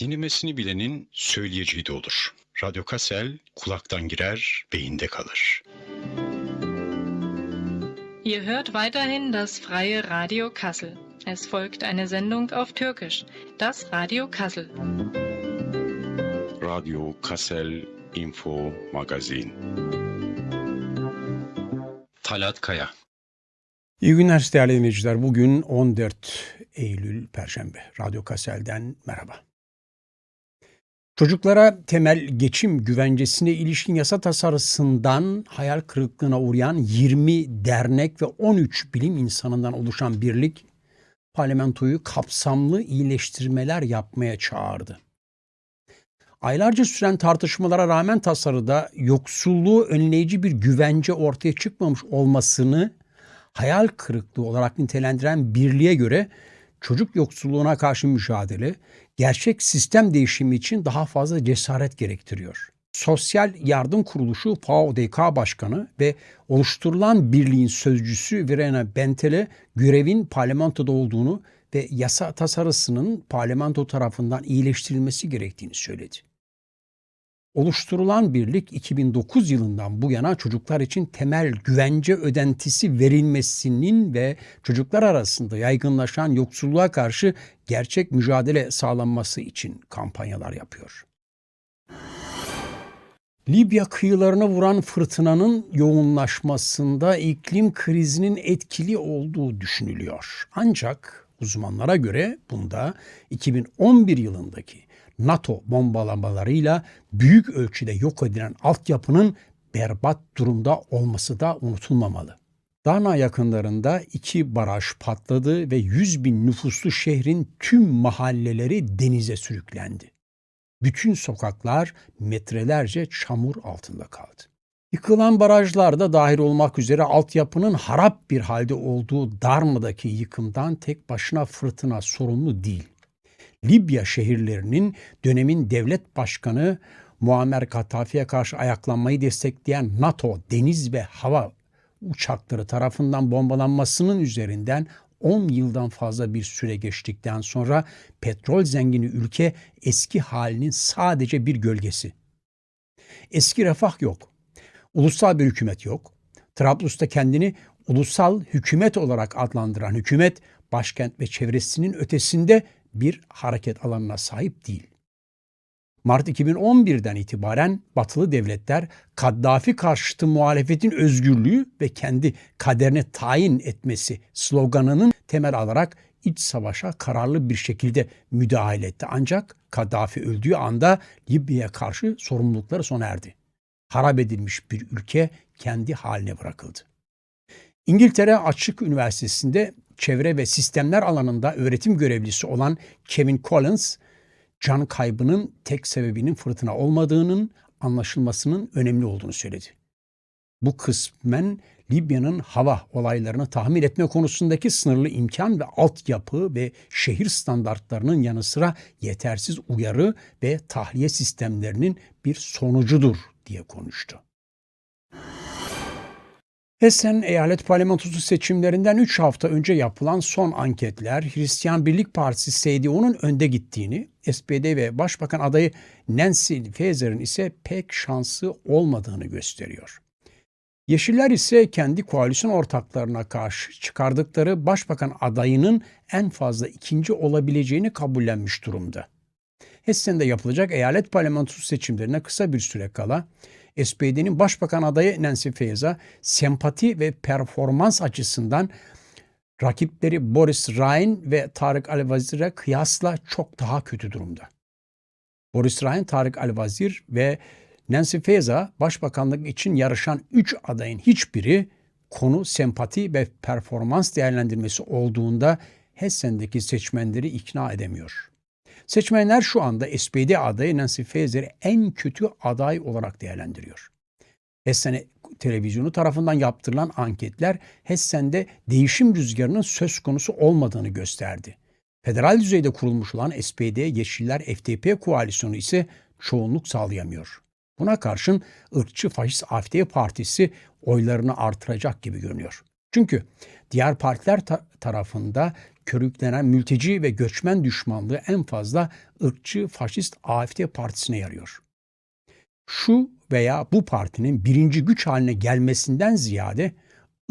Dinlemesini bilenin söyleyeceği de olur. Radyo Kassel kulaktan girer, beyinde kalır. Ihr hört weiterhin das freie Radio Kassel. Es folgt eine Sendung auf Türkisch, das Radio Kassel. Radyo Kassel Info Magazin. Talat Kaya İyi günler değerli dinleyiciler. Bugün 14 Eylül Perşembe. Radyo Kasel'den merhaba. Çocuklara temel geçim güvencesine ilişkin yasa tasarısından hayal kırıklığına uğrayan 20 dernek ve 13 bilim insanından oluşan birlik parlamentoyu kapsamlı iyileştirmeler yapmaya çağırdı. Aylarca süren tartışmalara rağmen tasarıda yoksulluğu önleyici bir güvence ortaya çıkmamış olmasını hayal kırıklığı olarak nitelendiren birliğe göre çocuk yoksulluğuna karşı mücadele gerçek sistem değişimi için daha fazla cesaret gerektiriyor. Sosyal Yardım Kuruluşu FAODK Başkanı ve oluşturulan birliğin sözcüsü Verena Bentele görevin parlamentoda olduğunu ve yasa tasarısının parlamento tarafından iyileştirilmesi gerektiğini söyledi. Oluşturulan birlik 2009 yılından bu yana çocuklar için temel güvence ödentisi verilmesinin ve çocuklar arasında yaygınlaşan yoksulluğa karşı gerçek mücadele sağlanması için kampanyalar yapıyor. Libya kıyılarına vuran fırtınanın yoğunlaşmasında iklim krizinin etkili olduğu düşünülüyor. Ancak uzmanlara göre bunda 2011 yılındaki NATO bombalamalarıyla büyük ölçüde yok edilen altyapının berbat durumda olması da unutulmamalı. Darna yakınlarında iki baraj patladı ve 100 bin nüfuslu şehrin tüm mahalleleri denize sürüklendi. Bütün sokaklar metrelerce çamur altında kaldı. Yıkılan barajlarda dahil olmak üzere altyapının harap bir halde olduğu Darna'daki yıkımdan tek başına fırtına sorumlu değil. Libya şehirlerinin dönemin devlet başkanı Muammer Kaddafi'ye karşı ayaklanmayı destekleyen NATO deniz ve hava uçakları tarafından bombalanmasının üzerinden 10 yıldan fazla bir süre geçtikten sonra petrol zengini ülke eski halinin sadece bir gölgesi. Eski refah yok. Ulusal bir hükümet yok. Trablus'ta kendini ulusal hükümet olarak adlandıran hükümet başkent ve çevresinin ötesinde bir hareket alanına sahip değil. Mart 2011'den itibaren batılı devletler Kaddafi karşıtı muhalefetin özgürlüğü ve kendi kaderine tayin etmesi sloganının temel alarak iç savaşa kararlı bir şekilde müdahale etti. Ancak Kaddafi öldüğü anda Libya'ya karşı sorumlulukları sona erdi. Harap edilmiş bir ülke kendi haline bırakıldı. İngiltere Açık Üniversitesi'nde çevre ve sistemler alanında öğretim görevlisi olan Kevin Collins, can kaybının tek sebebinin fırtına olmadığının anlaşılmasının önemli olduğunu söyledi. Bu kısmen Libya'nın hava olaylarını tahmin etme konusundaki sınırlı imkan ve altyapı ve şehir standartlarının yanı sıra yetersiz uyarı ve tahliye sistemlerinin bir sonucudur diye konuştu. Hessen Eyalet Parlamentosu seçimlerinden 3 hafta önce yapılan son anketler Hristiyan Birlik Partisi SDO'nun önde gittiğini, SPD ve Başbakan adayı Nancy Faeser'in ise pek şansı olmadığını gösteriyor. Yeşiller ise kendi koalisyon ortaklarına karşı çıkardıkları başbakan adayının en fazla ikinci olabileceğini kabullenmiş durumda. Hessen'de yapılacak eyalet parlamentosu seçimlerine kısa bir süre kala SPD'nin başbakan adayı Nancy Faeser sempati ve performans açısından rakipleri Boris Ryan ve Tarık Alvazir'e kıyasla çok daha kötü durumda. Boris Ryan, Tarık Alvazir ve Nancy Faeser başbakanlık için yarışan 3 adayın hiçbiri konu sempati ve performans değerlendirmesi olduğunda Hessen'deki seçmenleri ikna edemiyor. Seçmenler şu anda SPD adayı Nancy Faeser'i en kötü aday olarak değerlendiriyor. Hessen televizyonu tarafından yaptırılan anketler Hessen'de değişim rüzgarının söz konusu olmadığını gösterdi. Federal düzeyde kurulmuş olan SPD, Yeşiller, FDP koalisyonu ise çoğunluk sağlayamıyor. Buna karşın ırkçı faşist AfD partisi oylarını artıracak gibi görünüyor. Çünkü diğer partiler ta- tarafında körüklenen mülteci ve göçmen düşmanlığı en fazla ırkçı faşist AFD partisine yarıyor. Şu veya bu partinin birinci güç haline gelmesinden ziyade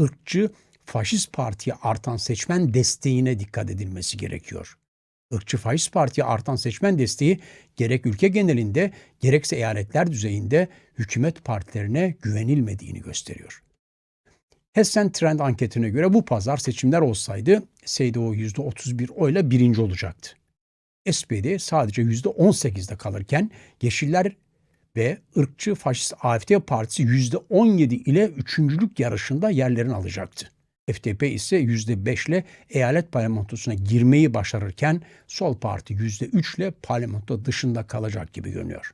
ırkçı faşist partiye artan seçmen desteğine dikkat edilmesi gerekiyor. Irkçı faşist partiye artan seçmen desteği gerek ülke genelinde gerekse eyaletler düzeyinde hükümet partilerine güvenilmediğini gösteriyor. Hessen Trend anketine göre bu pazar seçimler olsaydı SDO %31 oyla birinci olacaktı. SPD sadece %18'de kalırken Yeşiller ve ırkçı faşist AFD partisi %17 ile üçüncülük yarışında yerlerini alacaktı. FDP ise %5 ile eyalet parlamentosuna girmeyi başarırken Sol Parti %3 ile parlamento dışında kalacak gibi görünüyor.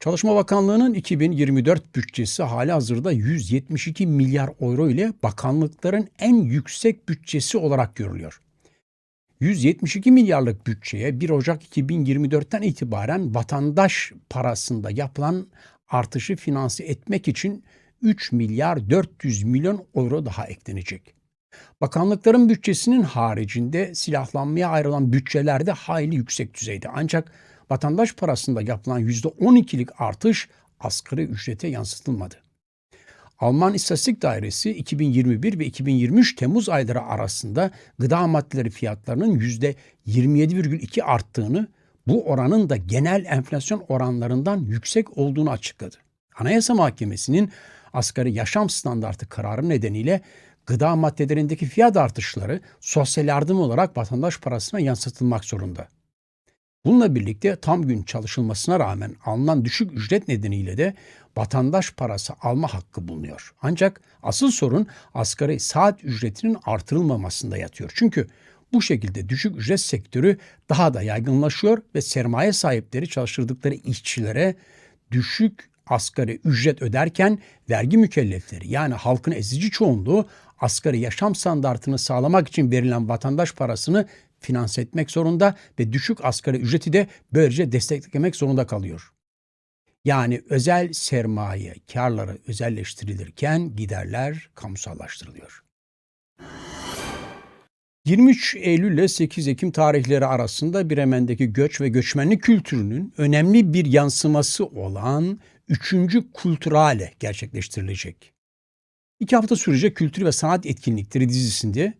Çalışma Bakanlığı'nın 2024 bütçesi hali hazırda 172 milyar euro ile bakanlıkların en yüksek bütçesi olarak görülüyor. 172 milyarlık bütçeye 1 Ocak 2024'ten itibaren vatandaş parasında yapılan artışı finanse etmek için 3 milyar 400 milyon euro daha eklenecek. Bakanlıkların bütçesinin haricinde silahlanmaya ayrılan bütçelerde hayli yüksek düzeyde. Ancak vatandaş parasında yapılan %12'lik artış asgari ücrete yansıtılmadı. Alman İstatistik Dairesi 2021 ve 2023 Temmuz ayları arasında gıda maddeleri fiyatlarının %27,2 arttığını, bu oranın da genel enflasyon oranlarından yüksek olduğunu açıkladı. Anayasa Mahkemesi'nin asgari yaşam standartı kararı nedeniyle gıda maddelerindeki fiyat artışları sosyal yardım olarak vatandaş parasına yansıtılmak zorunda. Bununla birlikte tam gün çalışılmasına rağmen alınan düşük ücret nedeniyle de vatandaş parası alma hakkı bulunuyor. Ancak asıl sorun asgari saat ücretinin artırılmamasında yatıyor. Çünkü bu şekilde düşük ücret sektörü daha da yaygınlaşıyor ve sermaye sahipleri çalıştırdıkları işçilere düşük asgari ücret öderken vergi mükellefleri yani halkın ezici çoğunluğu asgari yaşam standartını sağlamak için verilen vatandaş parasını finanse etmek zorunda ve düşük asgari ücreti de böylece desteklemek zorunda kalıyor. Yani özel sermaye karları özelleştirilirken giderler kamusallaştırılıyor. 23 Eylül ile 8 Ekim tarihleri arasında Bremen'deki göç ve göçmenlik kültürünün önemli bir yansıması olan 3. Kulturale gerçekleştirilecek. İki hafta sürecek kültür ve sanat etkinlikleri dizisinde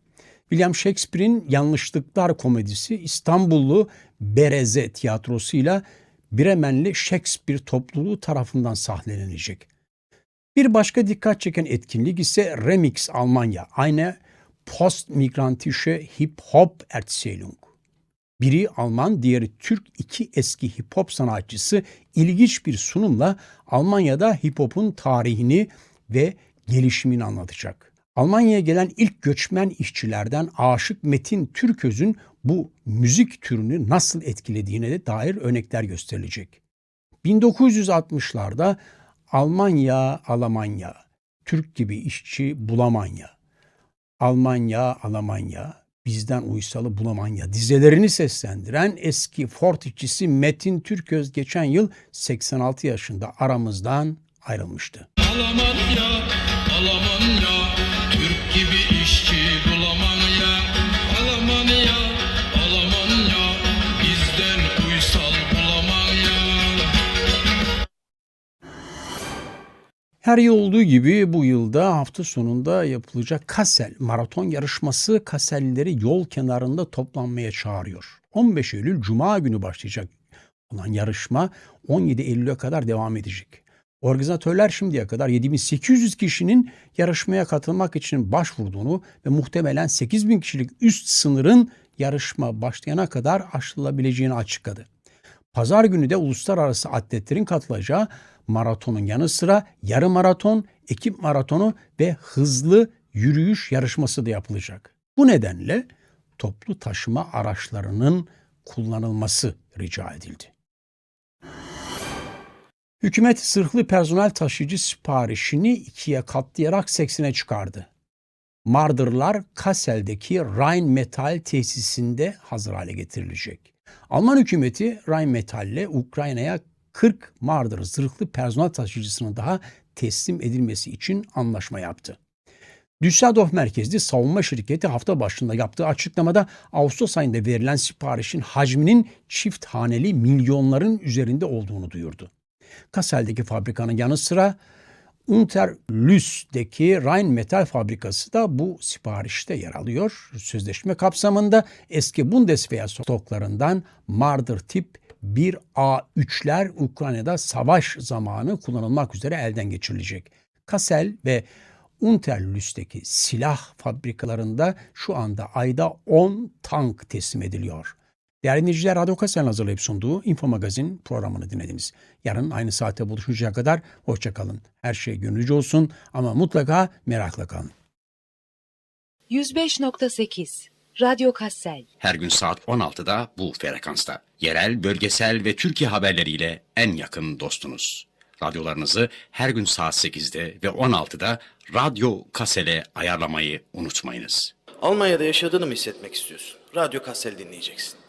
William Shakespeare'in Yanlışlıklar komedisi İstanbullu Bereze tiyatrosuyla Bremenli Shakespeare topluluğu tarafından sahnelenecek. Bir başka dikkat çeken etkinlik ise Remix Almanya. Aynı Postmigrantische Hip Hop Erzählung. Biri Alman, diğeri Türk iki eski hip hop sanatçısı ilginç bir sunumla Almanya'da hip hop'un tarihini ve gelişimini anlatacak. Almanya'ya gelen ilk göçmen işçilerden Aşık Metin Türköz'ün bu müzik türünü nasıl etkilediğine de dair örnekler gösterilecek. 1960'larda Almanya, Almanya, Türk gibi işçi bulamanya, Almanya, Almanya, bizden uysalı bulamanya dizelerini seslendiren eski Ford işçisi Metin Türköz geçen yıl 86 yaşında aramızdan ayrılmıştı. Her yıl olduğu gibi bu yılda hafta sonunda yapılacak Kassel maraton yarışması Kassellileri yol kenarında toplanmaya çağırıyor. 15 Eylül Cuma günü başlayacak olan yarışma 17 Eylül'e kadar devam edecek. Organizatörler şimdiye kadar 7800 kişinin yarışmaya katılmak için başvurduğunu ve muhtemelen 8000 kişilik üst sınırın yarışma başlayana kadar aşılabileceğini açıkladı. Pazar günü de uluslararası atletlerin katılacağı maratonun yanı sıra yarım maraton, ekip maratonu ve hızlı yürüyüş yarışması da yapılacak. Bu nedenle toplu taşıma araçlarının kullanılması rica edildi. Hükümet zırhlı personel taşıyıcı siparişini ikiye katlayarak 80'e çıkardı. Mardırlar Kassel'deki Rheinmetall tesisinde hazır hale getirilecek. Alman hükümeti Rheinmetall ile Ukrayna'ya 40 Mardır zırhlı personel taşıyıcısının daha teslim edilmesi için anlaşma yaptı. Düsseldorf merkezli savunma şirketi hafta başında yaptığı açıklamada Ağustos ayında verilen siparişin hacminin çift haneli milyonların üzerinde olduğunu duyurdu. Kassel'deki fabrikanın yanı sıra Unterlüss'deki Rheinmetall fabrikası da bu siparişte yer alıyor. Sözleşme kapsamında eski Bundeswehr stoklarından Marder tip 1A3'ler Ukrayna'da savaş zamanı kullanılmak üzere elden geçirilecek. Kassel ve Unterlüss'teki silah fabrikalarında şu anda ayda 10 tank teslim ediliyor. Değerli dinleyiciler, Radyo Kassel'in hazırlayıp sunduğu Info Magazin programını dinlediniz. Yarın aynı saatte buluşuncaya kadar hoşçakalın. Her şey gönlücü olsun ama mutlaka merakla kalın. 105.8 Radyo Kassel Her gün saat 16'da bu frekansta. Yerel, bölgesel ve Türkiye haberleriyle en yakın dostunuz. Radyolarınızı her gün saat 8'de ve 16'da Radyo Kasel'e ayarlamayı unutmayınız. Almanya'da yaşadığını mı hissetmek istiyorsun? Radyo Kassel dinleyeceksin.